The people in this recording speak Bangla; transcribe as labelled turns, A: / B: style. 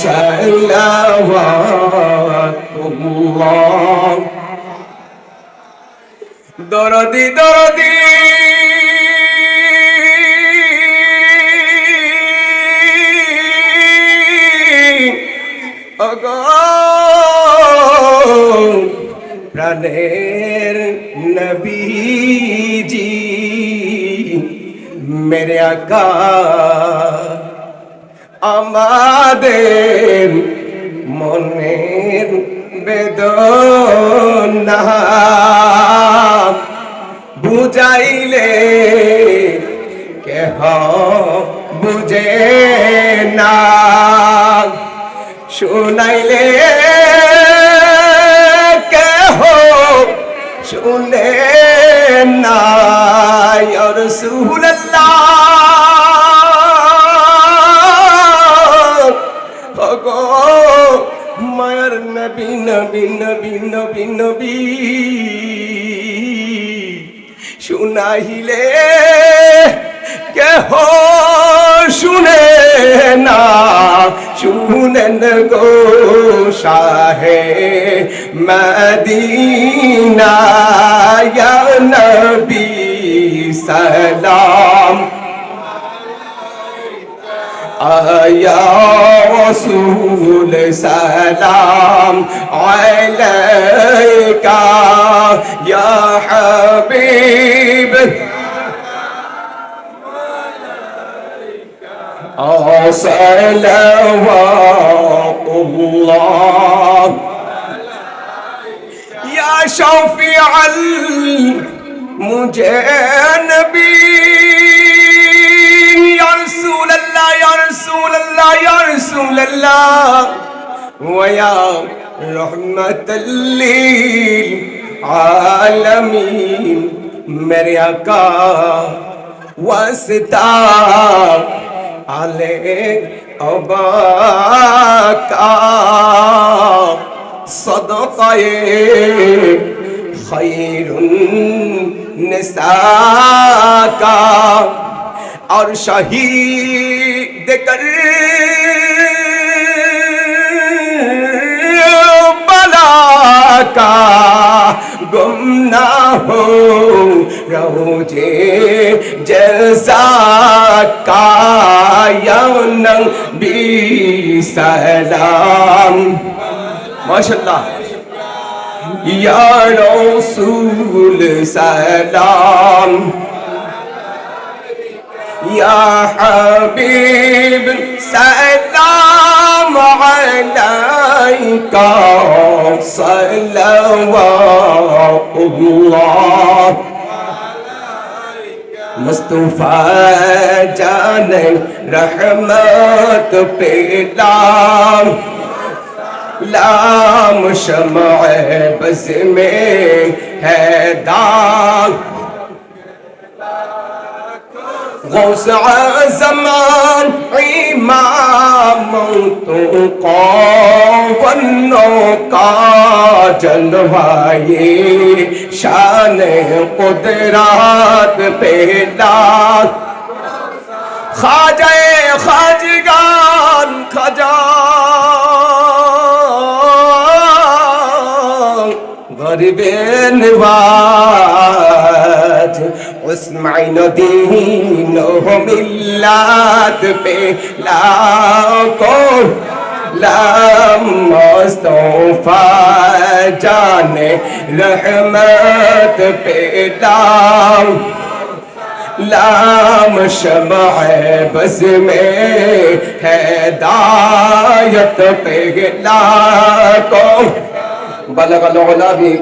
A: সাল্লাল্লাহ দরদি দরদি প্রাণের নবীজি মেরে আকা আমাদের মনের বেদনা বুঝাইলে কেহ বুঝে না। শুনাইলে কেহ শুনে না রসুল্লাহ নবী নবী নবী নবী নবী শুনাইলে কেহ শুনে না? শুনেন গো শাহে মদিনা নবী সালাম। يا رسول سلام عليك يا حبيب. صلوات الله يا شفيع المجنبين الله يا رسول الله ويا رحمة للعالمين. عالمين مريكا واسطہ عليك أباكا. کا خير نساكا. نساء دے کر بلا کا گم نہ ہو، رہو جے جیسا کا یون بی سلام ماشاء اللہ یا رسول سلام يا حبيب سلام عليك صلوات الله مصطفى جان رحمت پیلام لام شمع بس میں غوث زمان امام تو کونوں کا جلوہ یہ شان قدرات پیدا خواجہ خواجگان خجا غریب نواز اسمعی نو دین و ملت پہ لاکو لام مصطفیٰ جان رحمت پہ لام لام شمع بس میں ہدایت پہ لاکو بلغ العلا بھی